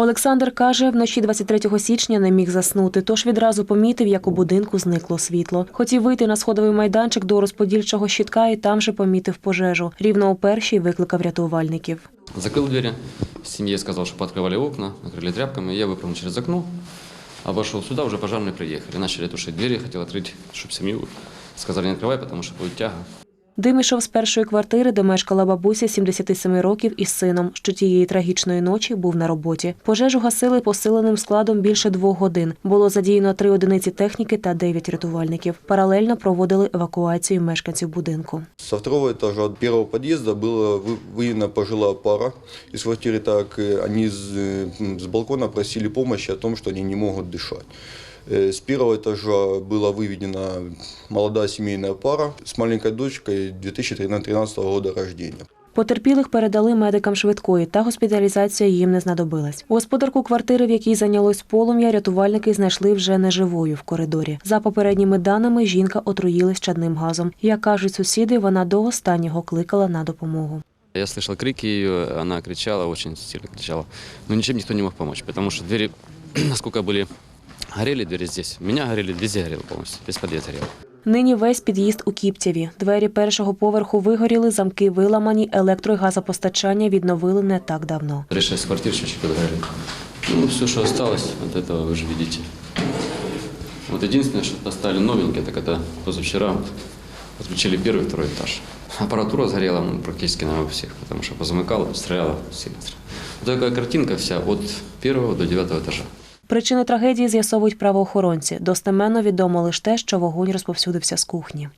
Олександр каже, вночі 23 січня не міг заснути, тож відразу помітив, як у будинку зникло світло. Хотів вийти на сходовий майданчик до розподільчого щитка і там же помітив пожежу. Рівно у першій викликав рятувальників. Закрыл двери, семье сказал, чтобы открывали окна, накрыли тряпками. Я выпрыгнул через окно, обошел сюда, уже пожарные приехали. Начали тушить двери, хотел открыть, чтобы семью. Сказали, не открывай, потому что будет тяга. Дим ішов з першої квартири, де мешкала бабуся 77 років із сином, що тієї трагічної ночі був на роботі. Пожежу гасили посиленим складом більше двох годин. Було задіяно три одиниці техніки та дев'ять рятувальників. Паралельно проводили евакуацію мешканців будинку. Со второго этажа от первого подъезда была вы- выявлена пожилая пара из квартиры, так э, они с, э, м, с балкона просили помощи о том, что они не могут дышать. Э, С первого этажа была выведена молодая семейная пара с маленькой дочкой 2013 года рождения. Потерпілих передали медикам швидкої, та госпіталізація їм не знадобилась. Господарку квартири, в якій зайнялось полум'я, рятувальники знайшли вже неживою в коридорі. За попередніми даними, жінка отруїлась чадним газом. Як кажуть сусіди, вона до останнього кликала на допомогу. Я слышал крики ее, она кричала, очень сильно кричала. Но ничем никто не мог помочь, потому что двери, насколько были горели двери здесь, у меня горели, везде горело полностью, весь подъезд горел. Нині весь під'їзд у Кіптєві. Двері першого поверху вигоріли, замки виламані, електро і газопостачання відновили не так давно. Три шесть квартир счетчик подгорели. Ну, все, что осталось от этого, вы же видите. Вот единственное, что поставили новенькое, так это позавчера вот подключили первый и второй этаж. Аппаратура сгорела ну, практически на всех, потому что позамыкала, стреляла сильно. Вот такая картинка вся от первого до девятого этажа. Причини трагедії з'ясовують правоохоронці. Достеменно відомо лише те, що вогонь розповсюдився з кухні.